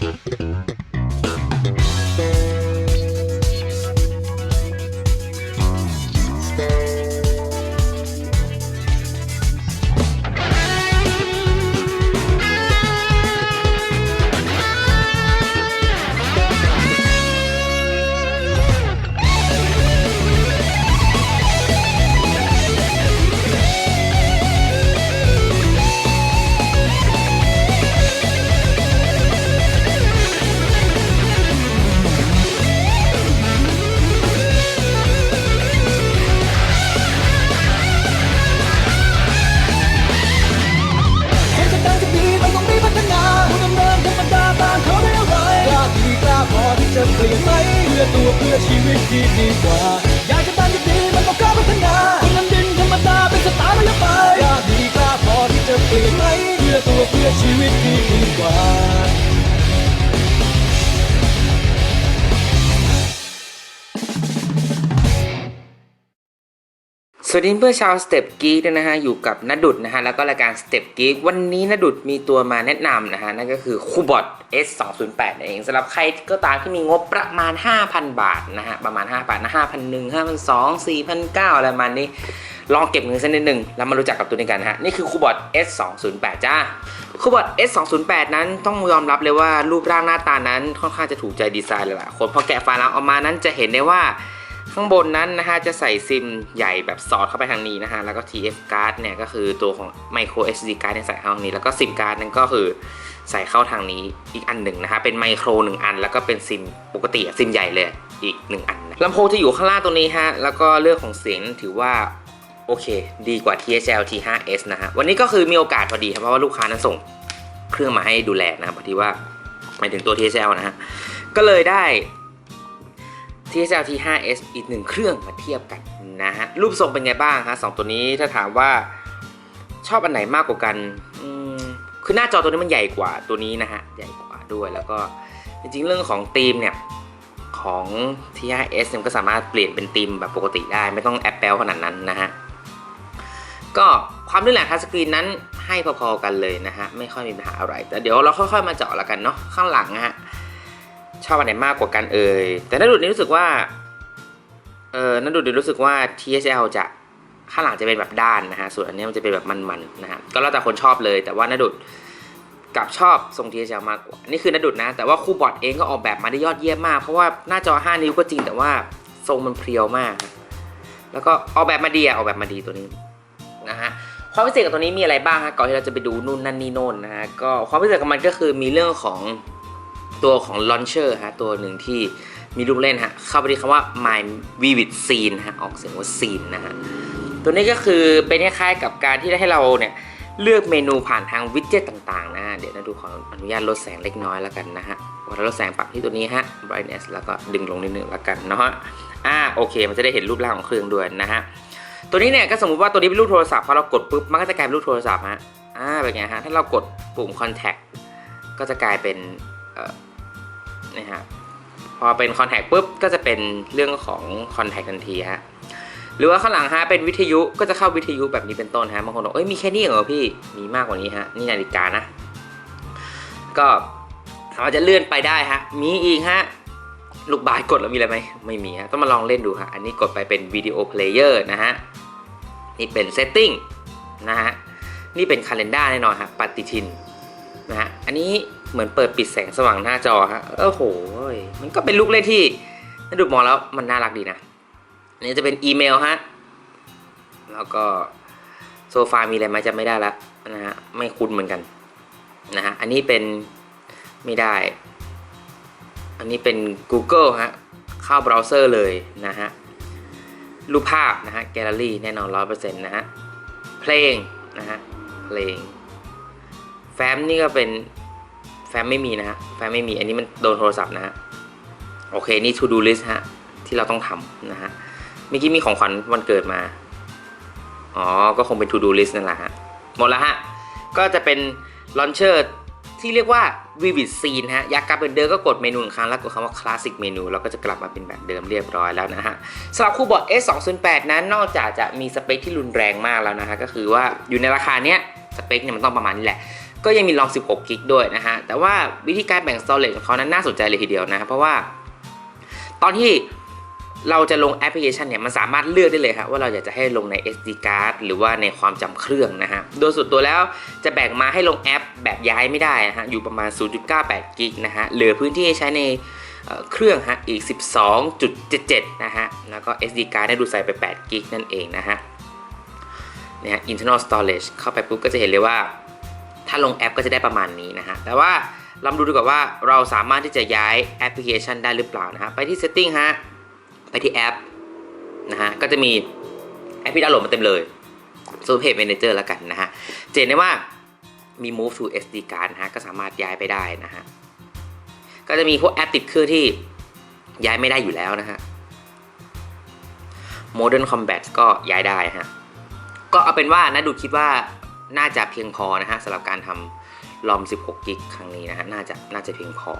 嗯嗯。 พื่อตัวเพื่อชีวิตที่ดีกว่า อยากจะดังจะดีมันต้องกล้าพัฒนาคนนั้นดินธรรมดาเป็นสไตล์มันแล้วไปกล้าดีกล้าพอที่จะเปลี่ยนไหมเพื่อตัวเพื่อชีวิตที่ดีกว่า สวัสดีเพื่อนชาวสเต็ปกีกด้วยนะฮะอยู่กับนดุดนะฮะแล้วก็รายการสเต็ปกีกวันนี้นดุดมีตัวมาแนะนำนะฮะนั่นก็คือคูบอท S 2 0 8เองสำหรับใครก็ตามที่มีงบประมาณ 5,000 บาทนะฮะประมาณ5บาทนะ5,001 5,200 4,900อะไรประมาณนี้ลองเก็บเงินสักนิดหนึ่งแล้วมารู้จักกับตัวนี้กันนะฮะ นี่คือคูบอท S 2 0 8จ้าคูบอท S 2 0 8นั้นต้องยอมรับเลยว่ารูปร่างหน้าตานั้นค่อนข้างจะถูกใจดีไซน์เลยล่ะคนพอแกะไฟล์แล้วออกมานั้นจะเห็นได้ว่า ข้างบนนั้นนะฮะจะใส่ซิมใหญ่แบบสอดเข้าไปทางนี้นะฮะแล้วก็ TF card เนี่ยก็คือตัวของ micro SD card เนี่ยใส่เข้าทางนี้ แล้วก็ซิมการ์ดนั่นก็คือใส่เข้าทางนี้อีกอันหนึ่งนะฮะเป็นไมโครหนึ่งอัน แล้วก็เป็นซิมปกติซิมใหญ่เลยอีกหนึ่งอันนะลำโพงจะอยู่ข้างล่างตรงนี้ฮะแล้วก็เรื่องของเสียงถือว่าโอเค ดีกว่า THL T5s นะฮะวันนี้ก็คือมีโอกาสพอดีครับเพราะว่าลูกค้านั้นส่งเครื่องมาให้ดูแลนะพอดีว่าหมายถึงตัว THL นะฮะก็เลยได้ TSL T5s อีกหนึ่งเครื่องมาเทียบกันนะฮะ รูปทรงเป็นไงบ้างฮะสองตัวนี้ถ้าถามว่าชอบอันไหนมากกว่ากันคือหน้าจอตัวนี้มันใหญ่กว่าตัวนี้นะฮะ ใหญ่กว่าด้วยแล้วก็จริงๆ เรื่องของธีมเนี่ย ของ T5s เนี่ยมันก็สามารถเปลี่ยนเป็นธีมแบบปกติได้ ไม่ต้องแอปเปิลขนาดนั้นนะฮะ ก็ความลื่นไหลทัชสกรีนนั้นให้พอๆกันเลยนะฮะ ไม่ค่อยมีปัญหาอะไร แต่เดี๋ยวเราค่อยๆมาเจาะล้วกันเนาะข้างหลังนะฮะ ชอบอันไหนมากกว่ากันเอ่ยแต่นัดดุดนี่รู้สึกว่า เออนัดดุดนี่รู้สึกว่า TSL จะข้างหลังจะเป็นแบบด้านนะฮะ ส่วนอันนี้มันจะเป็นแบบมันๆนะฮะ ก็แล้วแต่คนชอบเลย แต่ว่านัดดุดกับชอบทรง TSL มากกว่า นี่คือนัดดุดนะ แต่ว่าคู่บอร์ดเองก็ออกแบบมาได้ยอดเยี่ยมมาก เพราะว่าหน้าจอ 5 นิ้วก็จริง แต่ว่าทรงมันเพรียวมาก แล้วก็ออกแบบมาดีอะออกแบบมาดีตัวนี้นะฮะความพิเศษกับตัวนี้มีอะไรบ้างฮะก่อนที่เราจะไปดูนู่นนั่นนี่โน่นนะฮะก็ความพิเศษของมันก็คือมีเรื่องของ ตัวของ launcher ฮะตัวหนึ่งที่มีลูกเล่นฮะเข้าไปที่คำว่า my vivid scene ฮะออกเสียงว่า scene นะฮะตัวนี้ก็คือเป็นคล้ายๆกับการที่ได้ให้เราเนี่ยเลือกเมนูผ่านทางวิดเจ็ตต่างๆนะเดี๋ยวนะดูขออนุญาตลดแสงเล็กน้อยแล้วกันนะฮะพอเราลดแสงปรับที่ตัวนี้ฮะ brightness แล้วก็ดึงลงนิดนึงแล้วกันเนาะอ่าโอเค มันจะได้เห็นรูปร่างของเครื่องด้วยนะฮะตัวนี้เนี่ยก็สมมติว่าตัวนี้เป็นรูปโทรศัพท์พอเรากดปุ๊บมันก็จะกลายเป็นรูปโทรศัพท์ฮะอ่าเป็นไงฮะถ้าเรากดปุ่ม contact ก็จะกลายเป็น นะฮะพอเป็นคอนแทคปุ๊บก็จะเป็นเรื่องของคอนแทคทันทีฮะหรือว่าข้างหลังฮะเป็นวิทยุก็จะเข้าวิทยุแบบนี้เป็นต้นฮะบางคนบอกเอ้ยมีแค่นี้เหรอพี่มีมากกว่านี้ฮะนี่นาฬิกานะ ก็ถามว่าจะเลื่อนไปได้ฮะมีอีกฮะลูกบาศก์กดแล้วมีอะไรไหมไม่มีฮะต้องมาลองเล่นดูฮะอันนี้กดไปเป็นวิดีโอเพลเยอร์นะฮะนี่เป็นเซตติ้งนะฮะนี่เป็นคาล endar แน่นอนฮะปฏิทินนะฮะอันนี้ เหมือนเปิดปิดแสงสว่างหน้าจอฮะโอ้โหมันก็เป็นลูกเล่นที่ถ้าดูมองแล้วมันน่ารักดีนะอันนี้จะเป็นอีเมลฮะแล้วก็โซฟามีอะไรไหมจำไม่ได้ละนะฮะไม่คุ้นเหมือนกันนะฮะอันนี้เป็นไม่ได้ อันนี้เป็น Google ฮะเข้าเบราว์เซอร์เลยนะฮะรูปภาพนะฮะแกลเลอรี่แน่นอน100%นะฮะเพลงนะฮะเพลงแฟ้มนี่ก็เป็น มไม่มีนะฮะแฟ้มไม่มีอันนี้มันโดนโทรศัพท์นะฮะโอเคนี่ to do list ฮะที่เราต้องทำนะฮะเมื่อกี้มีของขวัญวันเกิดมา อ๋อ ก็คงเป็น to do list นั่นแหละฮะ หมดแล้วฮะ ก็จะเป็น launcher ที่เรียกว่า vivid scene ฮะ อยากกลับเป็นเดิมก็กดเมนูหนึ่งครั้งแล้วกดคำว่า classic menu แล้วก็จะกลับมาเป็นแบบเดิมเรียบร้อยแล้วนะฮะสำหรับคูบอร์ด S208 นั้น นอกจากจะมีสเปคที่รุนแรงมากแล้วนะฮะ ก็คือว่าอยู่ในราคาเนี้ย สเปคเนี่ยมันต้องประมาณนี้แหละ ก็ยังมีรอง 16 กิกด้วยนะฮะ แต่ว่าวิธีการแบ่ง storage ของเขานั้นน่าสนใจเลยทีเดียวนะเพราะว่า ตอนที่เราจะลงแอปพลิเคชันเนี่ยมันสามารถเลือกได้เลยครับว่าเราอยากจะให้ลงใน SD card หรือว่าในความจำเครื่องนะฮะ โดยส่วนตัวแล้วจะแบ่งมาให้ลงแอปแบบย้ายไม่ได้นะฮะ อยู่ประมาณ 0.98 กิกนะฮะ เหลือพื้นที่ให้ใช้ในเครื่องฮะอีก 12.77 นะฮะ แล้วก็ SD card ได้ดูดใส่ไป 8 กิกนั่นเองนะฮะ เนี่ย internal storage เข้าไปปุ๊บก็จะเห็นเลยว่า ถ้าลงแอปก็จะได้ประมาณนี้นะฮะแต่ว่าเรามาดูดีกว่าว่าเราสามารถที่จะย้ายแอปพลิเคชันได้หรือเปล่านะฮะไปที่ setting ฮะไปที่แอปนะฮะก็จะมีแอปที่ดาวน์โหลดมาเต็มเลย Super Page Manager แล้วกันนะฮะจะเห็นได้ว่ามี move to SD card นะฮะก็สามารถย้ายไปได้นะฮะก็จะมีพวกแอปติดเครื่องที่ย้ายไม่ได้อยู่แล้วนะฮะ Modern Combat ก็ย้ายได้ฮะ ก็เอาเป็นว่านะดูคิดว่า น่าจะเพียงพอนะฮะสำหรับการทำลอม 16 กิกครั้งนี้นะฮะน่าจะน่าจะเพียงพอ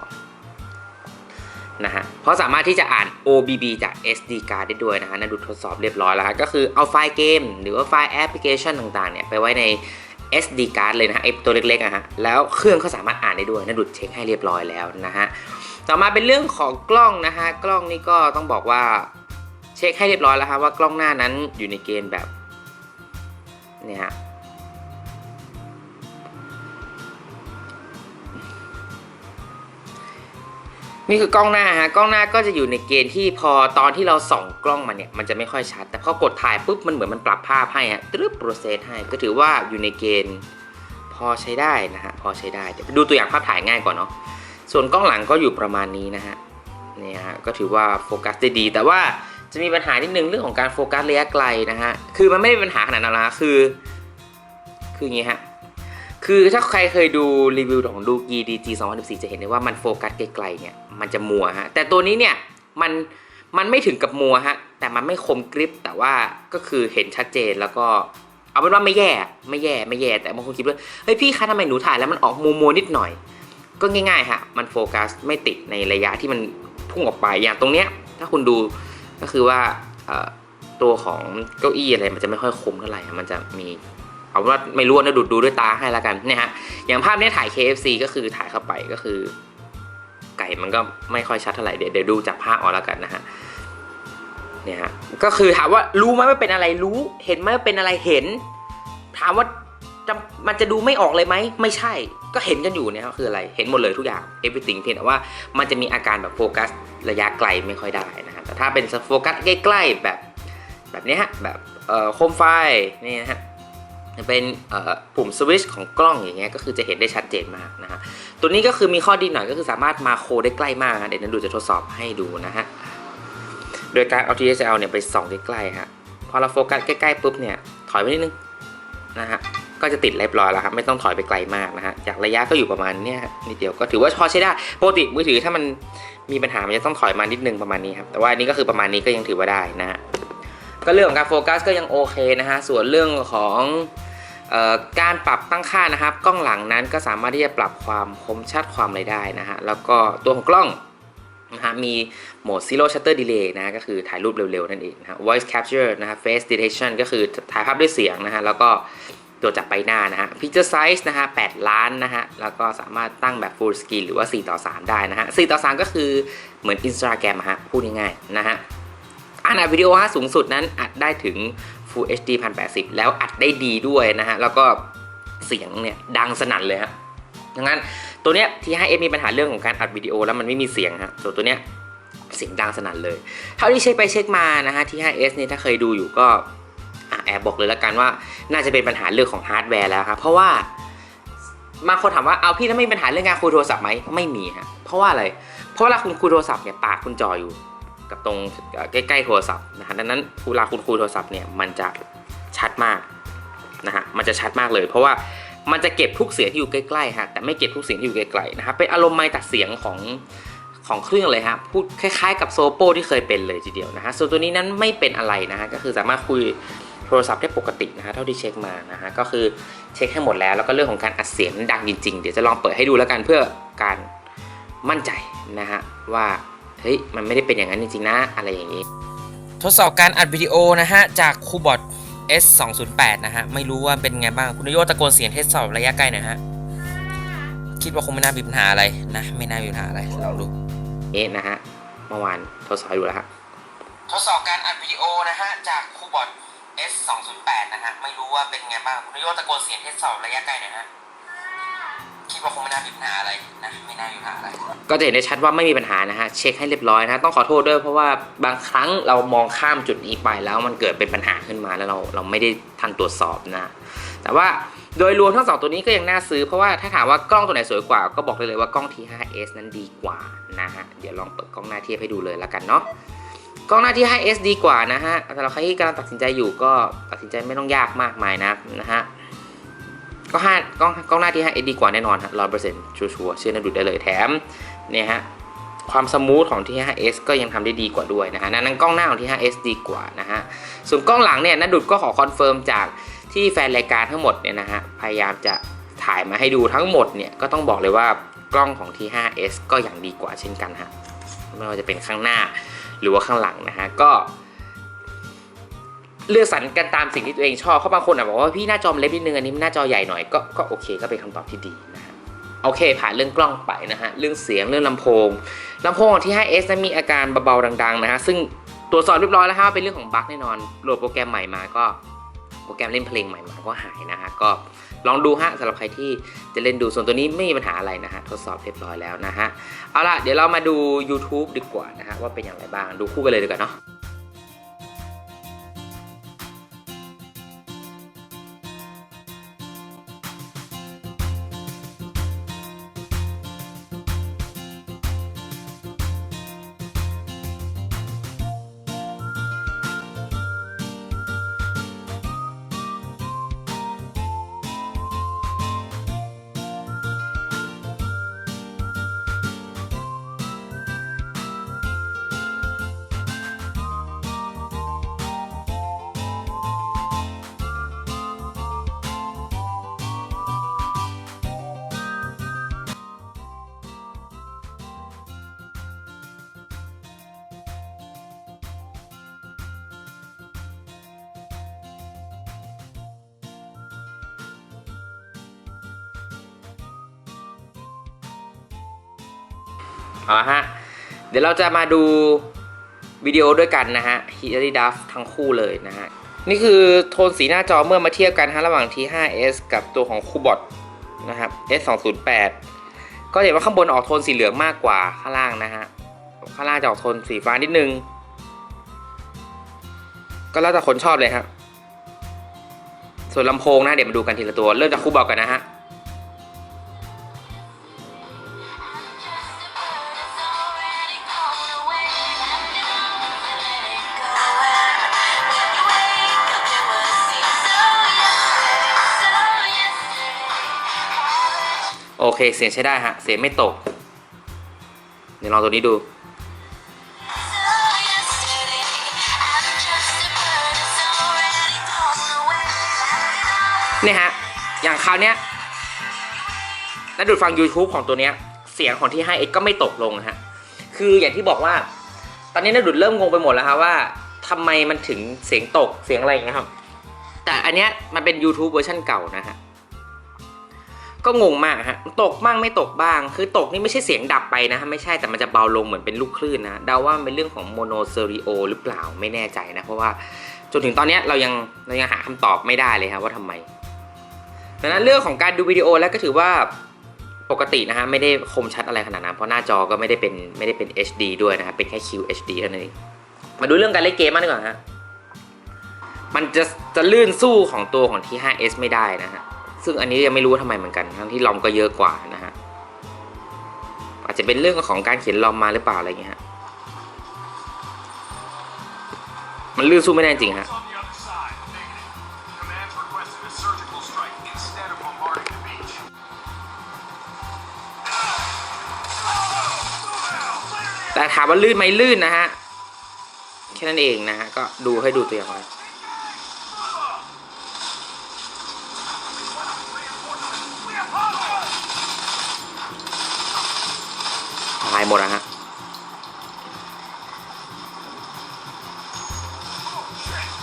นะฮะเพราะสามารถที่จะอ่าน OBB จาก SD card ได้ด้วยนะฮะนะดูทดสอบเรียบร้อยแล้วก็คือเอาไฟล์เกม หรือว่าไฟล์แอปพลิเคชันต่างๆเนี่ยไปไว้ใน SD card เลยนะไอตัวเล็กๆอะฮะแล้วเครื่องก็สามารถอ่านได้ด้วยนะดูเช็คให้เรียบร้อยแล้วนะฮะต่อมาเป็นเรื่องของกล้องนะฮะกล้องนี่ก็ต้องบอกว่าเช็คให้เรียบร้อยแล้วฮะว่ากล้องหน้านั้นอยู่ในเกณฑ์แบบเนี่ย นี่คือกล้องหน้าฮะกล้องหน้าก็จะอยู่ในเกณฑ์ที่พอตอนที่เราส่องกล้องมันเนี่ยมันจะไม่ค่อยชัด แต่พอกดถ่ายปุ๊บมันเหมือนมันปรับภาพให้ฮะตึ๊บโปรเซสให้ก็ถือว่าอยู่ในเกณฑ์พอใช้ได้นะฮะพอใช้ได้เดี๋ยวดูตัวอย่างภาพถ่ายง่ายก่อนเนาะส่วนกล้องหลังก็อยู่ประมาณนี้นะฮะเนี่ยฮะก็ถือว่าโฟกัสได้ดี แต่ว่าจะมีปัญหานิดนึงเรื่องของการโฟกัสระยะไกลนะฮะคือมันไม่ได้เป็นปัญหาขนาดนั้นนะคือคืออย่างงี้ฮะ คือถ้าใครเคยดูรีวิวของดูกี DG 2014 จะเห็นได้ว่ามันโฟกัสไกลๆเนี่ยมันจะมัวฮะ แต่ตัวนี้เนี่ยมันมันไม่ถึงกับมัวฮะ แต่มันไม่คมกริบแต่ว่าก็คือเห็นชัดเจนแล้วก็เอาเป็นว่าไม่แย่ไม่แย่ไม่แย่ แต่บางคนคิดว่าเฮ้ยพี่คะทำไมหนูถ่ายแล้วมันออกมัวมัวนิดหน่อย ก็ง่ายๆฮะมันโฟกัสไม่ติดในระยะที่มันพุ่งออกไปอย่างตรงเนี้ยถ้าคุณดูก็คือว่าตัวของเก้าอี้อะไรมันจะไม่ค่อยคมเท่าไหร่มันจะมี เอาว่าไม่รู้นะดูดูด้วยตาให้แล้วกันเนี่ยฮะอย่างภาพนี้ถ่าย KFC ก็คือถ่ายเข้าไปก็คือ ไก่มันก็ไม่ค่อยชัดเท่าไหร่เดี๋ยวเดี๋ยวดูจากภาพเอาแล้วกันนะฮะเนี่ยฮะก็คือถามว่ารู้ไหมว่าเป็นอะไรรู้ เห็นไหมว่าเป็นอะไรเห็น ถามว่าจะมันจะดูไม่ออกเลยไหมไม่ใช่ ก็เห็นกันอยู่เนี่ยคืออะไรเห็นหมดเลยทุกอย่าง everything เพียงแต่ว่ามันจะมีอาการแบบโฟกัสระยะไกลไม่ค่อยได้นะฮะแต่ถ้าเป็นโฟกัสใกล้ๆแบบแบบนี้ฮะแบบเอ่อโคมไฟนี่นะฮะ เป็นปุ่มสวิชของกล้องอย่างเงี้ยก็คือจะเห็นได้ชัดเจนมากนะฮะตัวนี้ก็คือมีข้อดีหน่อยก็คือสามารถมาโคได้ใกล้มากนะเดี๋ยวนั้นดูจะทดสอบให้ดูนะฮะโดยการเอา TSL เนี่ยไปส่องใกล้ๆฮะพอเราโฟกัสใกล้ๆปุ๊บเนี่ยถอยไปนิดนึงนะฮะก็จะติดเรียบร้อยแล้วครับไม่ต้องถอยไปไกลมากนะฮะจากระยะก็อยู่ประมาณเนี้ยนิดเดียวก็ถือว่าพอใช้ได้ปกติมือถือถ้ามันมีปัญหามันจะต้องถอยมานิดนึงประมาณนี้ครับแต่ว่านี้ก็คือประมาณนี้ก็ยังถือว่าได้นะฮะก็เรื่องของการโฟกัสก็ยังโอเคนะฮะส่วนเรื่องของ การปรับตั้งค่านะครับ กล้องหลังนั้นก็สามารถที่จะปรับความคมชัดความอะไรได้นะฮะแล้วก็ตัวของกล้องนะฮะมีโหมด zero shutter delay นะฮะก็คือถ่ายรูปเร็วๆ นั่นเองนะฮะ voice capture นะฮะ face detection ก็คือถ่ายภาพด้วยเสียงนะฮะแล้วก็ตัวจับใบหน้านะฮะ picture size นะฮะ8ล้านนะฮะแล้วก็สามารถตั้งแบบ full screen หรือว่า 4 ต่อ 3 ได้นะฮะ 4 ต่อ 3 ก็คือเหมือน Instagram ฮะพูดง่ายๆนะฮะอันอัดวิดีโอฮะสูงสุดนั้นอัดได้ถึง Full HD 1080 แล้วอัดได้ดีด้วยนะฮะ แล้วก็เสียงเนี่ยดังสนั่นเลยฮะดังนั้นตัวเนี้ยที่ให้เอมีปัญหาเรื่องของการอัดวิดีโอแล้วมันไม่มีเสียงฮะส่วนตัวเนี้ยเสียงดังสนั่นเลย เท่าที่เช็คไปเช็คมานะฮะที่ 5S เนี่ยถ้าเคยดูอยู่ก็แอบบอกเลยล้วกันว่าน่าจะเป็นปัญหาเรื่องของฮาร์ดแวร์แล้วครับ เพราะว่าบางคนถามว่าเอาพี่แล้วไม่มีปัญหาเรื่องการคุยโทรศัพท์ไหมไม่มีฮะเพราะว่าอะไร เพราะเวลาคุณคุยโทรศัพท์เนี่ยปากคุณจ่ออยู่ กับตรงใกล้ๆโทรศัพท์นะฮะดังนั้นเวลาคุณคุยโทรศัพท์เนี่ยมันจะชัดมากนะฮะมันจะชัดมากเลย เพราะว่ามันจะเก็บทุกเสียงที่อยู่ใกล้ๆฮะแต่ไม่เก็บทุกเสียงที่อยู่ไกลๆนะครับเป็นอารมณ์ไมค์ตัดเสียงของของเครื่องเลยฮะพูดคล้ายๆ กับโซโปที่เคยเป็นเลยทีเดียวนะฮะส่วนตัวนี้นั้นไม่เป็นอะไรนะฮะก็คือสามารถคุยโทรศัพท์ได้ปกตินะฮะเท่าที่เช็คมานะฮะก็คือเช็คให้หมดแล้วแล้วก็เรื่องของการอัดเสียงดังจริงๆ เดี๋ยวจะลองเปิดให้ดูแล้วกันเพื่อการมั่นใจนะฮะว่า เฮ้ยมันไม่ได้เป็นอย่างนั้นจริงๆนะอะไรอย่างนี้ ทดสอบการอัดวิดีโอนะฮะ จากคูบอท S 2 0 8นะฮะ ไม่รู้ว่าเป็นไงบ้าง คุณโยตะโกนเสียงทดสอบระยะไกลหน่อยฮะ คิดว่าคงไม่น่ามีปัญหาอะไรนะ ไม่น่ามีปัญหาอะไรลองดูเอ๊ะนะฮะ เมื่อวานทดสอบอยู่แล้วฮะ ทดสอบการอัดวิดีโอนะฮะ จากคูบอท S 2 0 8นะฮะ ไม่รู้ว่าเป็นไงบ้าง คุณโยตะโกนเสียงทดสอบระยะไกลหน่อยฮะ คิดว่าคงไม่น่ามีปัญหาอะไรนะไม่น่ามีปัญหาอะไรก็จะเห็นได้ชัดว่าไม่มีปัญหานะฮะเช็คให้เรียบร้อยนะต้องขอโทษด้วยเพราะว่าบางครั้งเรามองข้ามจุดนี้ไปแล้วมันเกิดเป็นปัญหาขึ้นมาแล้วเราเราไม่ได้ทันตรวจสอบนะ แต่ว่าโดยรวมทั้งสองตัวนี้ก็ยังน่าซื้อเพราะว่าถ้าถามว่ากล้องตัวไหนสวยกว่า ก็บอกเลยว่ากล้อง T5s นั้นดีกว่านะฮะเดี๋ยวลองเปิดกล้องหน้าเทียบให้ดูเลยแล้วกันเนาะกล้องหน้าที่ 5S ดีกว่านะฮะสำหรับใครที่กำลังตัดสินใจอยู่ก็ตัดสินใจไม่ต้องยากมากมายนะนะฮะ ก็ห้ากล้องกล้องหน้าที่ 5S ดีกว่าแน่นอนฮะร้อยเปอร์เซ็นต์ชัวร์เชื่อนะดูได้เลยแถมเนี่ยฮะความสมูทของที่ 5S ก็ยังทำได้ดีกว่าด้วยนะฮะนั้นกล้องหน้าของที่ 5S ดีกว่านะฮะ ส่วนกล้องหลังเนี่ยนดุดก็ขอคอนเฟิร์มจากที่แฟนรายการทั้งหมดเนี่ยนะฮะ พยายามจะถ่ายมาให้ดูทั้งหมดเนี่ย ก็ต้องบอกเลยว่ากล้องของที่ 5S ก็อยังดีกว่าเช่นกันฮะ ไม่ว่าจะเป็นข้างหน้าหรือว่าข้างหลังนะฮะ ก็ เลือกสรรกันตามสิ่งที่ตัวเองชอบเพราบางคนอะบอกว่าพี่หน้าจอมเล็กนิดนึงอันนี้หน้าจอใหญ่หน่อยก็ก็โอเคก็เป็นคำตอบที่ดีนะฮะโอเค ผ่านเรื่องกล้องไปนะฮะเรื่องเสียงเรื่องลำโพงลำโพงของที่ 5S นั้นมีอาการเบาๆดัง ๆ นะฮะซึ่งตรวจสอบเรียบร้อยแล้วฮะว่าเป็นเรื่องของบั๊กแน่นอนโหลดโปรแกรมใหม่มาก็โปรแกรมเล่นเพลงใหม่มาก็หายนะฮะก็ลองดูฮะสำหรับใครที่จะเล่นดูส่วนตัวนี้ไม่มีปัญหาอะไรนะฮะทดสอบเรียบร้อยแล้วนะฮะเอาล่ะเดี๋ยวเรามาดู YouTube ดีกว่านะฮะว่าเป็นอย่างไรบ้างดูคู่กันเลยดีกว่าเนาะ เอาฮะ เดี๋ยวเราจะมาดูวิดีโอด้วยกันนะฮะ h i l a r y Duff ทั้งคู่เลยนะฮะ นี่คือโทนสีหน้าจอเมื่อมาเทียบกันฮะระหว่าง T5s กับตัวของ Kubot นะครับ S208 ก็เห็นว่าข้างบนออกโทนสีเหลืองมากกว่าข้างล่างนะฮะ ข้างล่างจะออกโทนสีฟ้านิดนึง ก็แล้วแต่คนชอบเลยฮะส่วนลำโพงนะเดี๋ยวมาดูกันทีละตัว เริ่มจากคูบอทกันนะฮะ โอเคเสียงใช้ได้ฮะ เสียงไม่ตก เดี๋ยวลองตัวนี้ดู เนี่ยฮะ อย่างคราวเนี้ยนัดดูดฟัง YouTube ของตัวเนี้ย เสียงของที่ให้เอ็กก็ไม่ตกลงฮะ คืออย่างที่บอกว่า ตอนนี้นัดดูดเริ่มงงไปหมดแล้วฮะว่าทำไมมันถึงเสียงตกเสียงอะไรอย่างเงี้ยครับ แต่อันเนี้ยมันเป็น YouTube เวอร์ชันเก่านะฮะ ก็งงมากฮะตกบ้างไม่ตกบ้าง คือตกนี่ไม่ใช่เสียงดับไปนะฮะไม่ใช่แต่มันจะเบาลงเหมือนเป็นลูกคลื่นนะเดาว่าเป็นเรื่องของโมโนเซริโอหรือเปล่าไม่แน่ใจนะ เพราะว่าจนถึงตอนนี้เรายังเรายังหาคำตอบไม่ได้เลยครับว่าทำไมดังนั้นเรื่องของการดูวิดีโอแล้วก็ถือว่าปกตินะฮะไม่ได้คมชัดอะไรขนาดนั้นเพราะหน้าจอก็ไม่ได้เป็นไม่ได้เป็น HD ด้วยนะครับเป็นแค่ QHD เท่านั้นเองมาดูเรื่องการเล่นเกมมากดีกว่าฮะมันจะจะลื่นสู้ของตัวของ T5s ไม่ได้นะฮะ ซึ่งอันนี้ยังไม่รู้ว่าทำไมเหมือนกัน ทั้งที่ลอมก็เยอะกว่านะฮะ อาจจะเป็นเรื่องของการเขียนลอมมาหรือเปล่าอะไรเงี้ยฮะ มันลื่นสู้ไม่ได้จริงฮะแต่ถามว่าลื่นไหมลื่นนะฮะ แค่นั้นเองนะฮะ ก็ดูให้ดูตัวอย่างไว้ หายหมดอะฮะ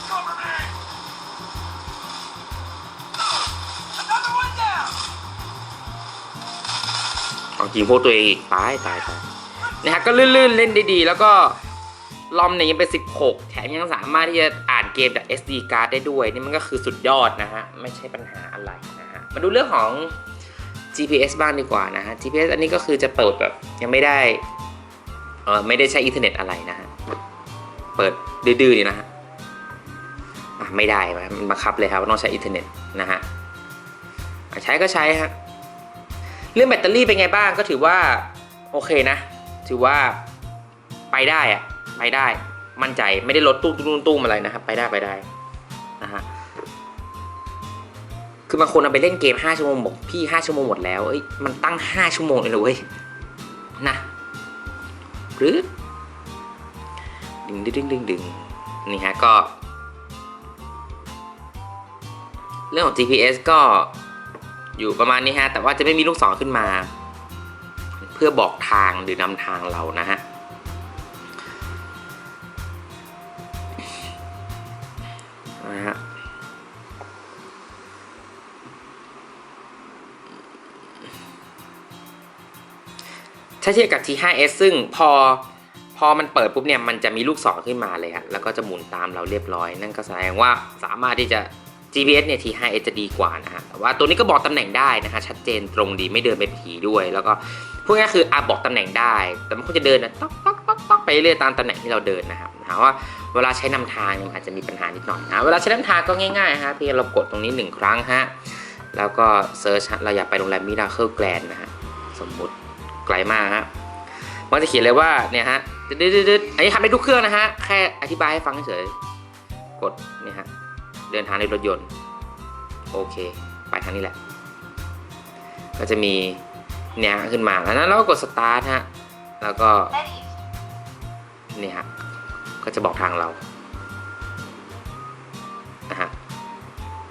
Cover me! Another one down! ของยิงพวกตัวเองอีกตายตายตายนะฮะก็ลื่นๆ เล่นได้ดี แล้วก็ลอมเนี่ยยังเป็น 16 แถมยังสามารถที่จะอ่านเกมจาก SD card ได้ด้วย นี่มันก็คือสุดยอดนะฮะ ไม่ใช่ปัญหาอะไรนะฮะ มาดูเรื่องของ GPS บ้างดีกว่านะฮะ GPS อันนี้ก็คือจะเปิดแบบยังไม่ได้เออไม่ได้ใช้อินเทอร์เน็ตอะไรนะฮะ เปิดดื้อๆนี่นะฮะไม่ได้มันบังคับเลยครับว่าต้องใช้อินเทอร์เน็ตนะฮะอะใช้ก็ใช้ฮะเรื่องแบตเตอรี่เป็นไงบ้างก็ถือว่าโอเคนะ ถือว่าไปได้อะไปได้ มั่นใจไม่ได้ลดตุ้มตุ้มตุ้มอะไรนะครับ ไปได้ไปได้นะฮะ คือบางคนเอาไปเล่นเกม 5 ชั่วโมงบอกพี่ 5 ชั่วโมงหมดแล้วเอ้ยมันตั้ง 5 ชั่วโมงเลยเหรอเว้ยนะหรือดึงดึงดึงดึงนี่ฮะก็ เรื่องของ GPS ก็อยู่ประมาณนี้ฮะ แต่ว่าจะไม่มีลูกศรขึ้นมา เพื่อบอกทางหรือนำทางเรานะฮะ ถ้าเทียบกับ T5S ซึ่งพอพอมันเปิดปุ๊บเนี่ยมันจะมีลูกศรขึ้นมาเลยฮะแล้วก็จะหมุนตามเราเรียบร้อย นั่นก็แสดงว่าสามารถที่จะ GPS เนี่ย T5S จะดีกว่านะฮะแต่ว่าตัวนี้ก็บอกตำแหน่งได้นะฮะชัดเจนตรงดีไม่เดินเป็นผีด้วย แล้วก็พูดง่ายคืออาบอกตำแหน่งได้ แต่มันก็จะเดินนะต๊อกต๊อกต๊อกต๊อกไปเรื่อยตามตำแหน่งที่เราเดินนะครับถามว่าเวลาใช้นำทางเนี่ยมันอาจจะมีปัญหานิดหน่อยนะเวลาใช้นำทางก็ง่ายๆฮะเพียงเรากดตรงนี้หนึ่งครั้งฮะแล้วก็เซิร์ชเราอยากไปโรงแรมมิราเคิลแกรนนะฮะสมมุติ ไกลมากฮะมันจะเขียนเลยว่าเนี่ยฮะดึดๆๆอันนี้ทำได้ทุกเครื่องนะฮะ แค่อธิบายให้ฟังเฉยกดเนี่ยฮะเดินทางในรถยนต์โอเค ไปทางนี้แหละ ก็จะมีเนี่ยขึ้นมาแล้วนั้นเราก็กดสตาร์ทฮะแล้วก็นี่ฮะก็จะบอกทางเรานะฮะ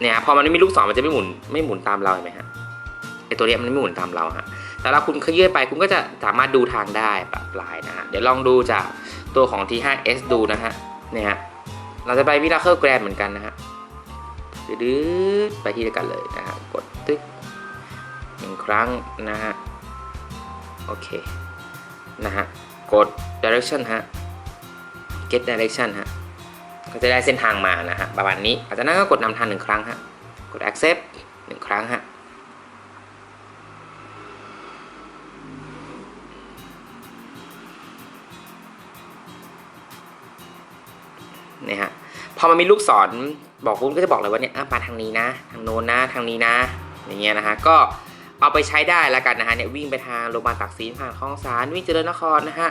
เนี่ยฮะพอมันไม่มีลูกศรมันจะไม่หมุนไม่หมุนตามเราเห็นไหมฮะไอตัวเนี้ยมันไม่หมุนตามเราฮะ แต่เราคุณขยื่นไปคุณก็จะสามารถดูทางได้ปรับปลายนะฮะ เดี๋ยวลองดูจากตัวของ T5S ดูนะฮะ เนี่ยฮะ เราจะไปวิลาเคิลแกรนเหมือนกันนะฮะดื้อไปที่เดียวกันเลยนะฮะ กดตึ๊กหนึ่งครั้งนะฮะ โอเค นะฮะ กด direction ฮะ get direction ฮะ ก็จะได้เส้นทางมานะฮะ ประมาณนี้อาจจะนั้นก็กดนำทางหนึ่งครั้งฮะ กด accept หนึ่งครั้งฮะ นี่ยฮะพอมันมีลูกศรบอกปุ๊บก็จะบอกเลยว่าเนี่ยมาทางนี้นะ ทางโน้นนะทางนี้นะ อย่างเงี้ยนะฮะก็เอาไปใช้ได้แล้วกันนะฮะเนี่ยวิ่งไปทางโรงพยาบาลตักสินผ่านคลองสารวิ่งเจริญนครนะฮะ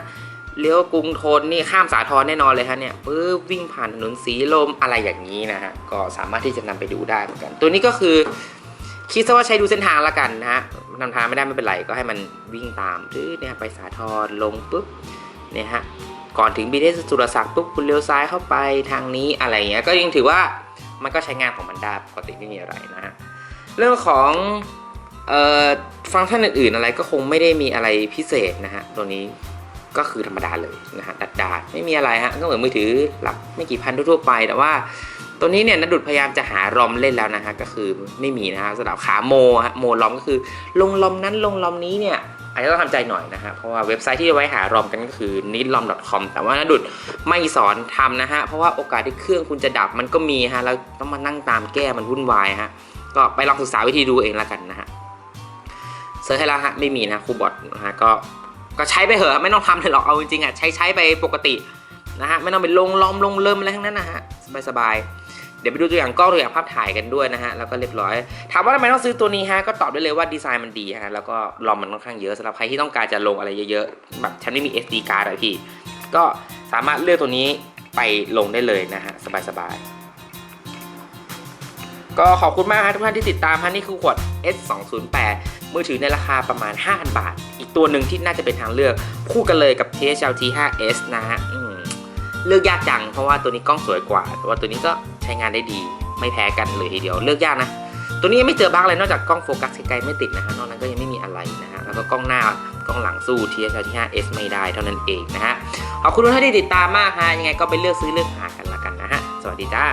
เลี้ยวกรุงทนนี่ข้ามสาทรแน่นอนเลยฮะเนี่ยปึ๊บวิ่งผ่านถนนสีลมอะไรอย่างนี้นะฮะก็สามารถที่จะนำไปดูได้เหมือนกัน ตัวนี้ก็คือคิดซะว่าใช้ดูเส้นทางล้วกันนะฮะนำทางไม่ได้ไม่เป็นไรก็ให้มันวิ่งตามดื้อเนี่ยไปสาทรลงปุ๊บเนี่ยฮะ ก่อนถึงบีเทสสุรศักดิ์ปุ๊บคุณเลี้ยวซ้ายเข้าไปทางนี้อะไรเงี้ยก็ยังถือว่ามันก็ใช้งานของมันได้ปกติไม่มีอะไรนะฮะเรื่องของฟังก์ชันอื่นๆอะไรก็คงไม่ได้มีอะไรพิเศษนะฮะตัวนี้ก็คือธรรมดาเลยนะฮะดัดดาดไม่มีอะไรฮะก็เหมือนมือถือหลักไม่กี่พันทั่วๆไป แต่ว่าตัวนี้เนี่ยนดุดพยายามจะหารอมเล่นแล้วนะฮะก็คือไม่มีนะฮะสำหรับขาโมฮะโมลอมก็คือลงลอมนั้นลงลอมนี้เนี่ย อาจจะต้องทำใจหน่อยนะฮะเพราะว่าเว็บไซต์ที่ไว้หารอมกันก็คือ nidlom.com แต่ว่านะดุดไม่สอนทำนะฮะเพราะว่าโอกาสที่เครื่องคุณจะดับมันก็มีฮะแล้วต้องมานั่งตามแก้มันวุ่นวายฮะก็ไปลองศึกษาวิธีดูเองแล้วกันนะฮะเซิร์ชให้แล้วฮะไม่มีนะครูบอทนะฮะก็ก็ใช้ไปเถอะไม่ต้องทำเลยหรอกเอาจริงๆอะใช้ใช้ไปปกตินะฮะไม่ต้องไปลงลอมลงเริ่มอะไรทั้งนั้นนะฮะสบายๆ เดี๋ยวไปดูตัวอย่างกล้องตัวอย่างภาพถ่ายกันด้วยนะฮะแล้วก็เรียบร้อย ถามว่าทำไมต้องซื้อตัวนี้ฮะก็ตอบได้เลยว่าดีไซน์มันดีฮะแล้วก็รอมมันค่อนข้างเยอะสำหรับใครที่ต้องการจะลงอะไรเยอะๆแบบฉันไม่มี SD card อะพี่ก็สามารถเลือกตัวนี้ไปลงได้เลยนะฮะสบายๆ ก็ขอบคุณมากฮะทุกท่านที่ติดตามฮะนี่คือขวด S208 มือถือในราคาประมาณ 5,000 บาท อีกตัวหนึ่งที่น่าจะเป็นทางเลือก คู่กันเลยกับ THLT 5S นะฮะเลือกยากจังเพราะว่าตัวนี้กล้องสวยกว่าแต่ว่าตัวนี้ก็ ใช้งานได้ดี ไม่แพ้กันเลยทีเดียวเลือกยากนะ ตัวนี้ยังไม่เจอบ้างเลยนอกจากกล้องโฟกัสไกลๆไม่ติดนะฮะนอกนั้นก็ยังไม่มีอะไรนะฮะแล้วก็กล้องหน้ากล้องหลังสู้ TSL ที่ 5S ไม่ได้เท่านั้นเองนะฮะขอบคุณทุกท่านที่ติดตามมากฮะยังไงก็ไปเลือกซื้อเลือกหากันละกันนะฮะสวัสดีจ้า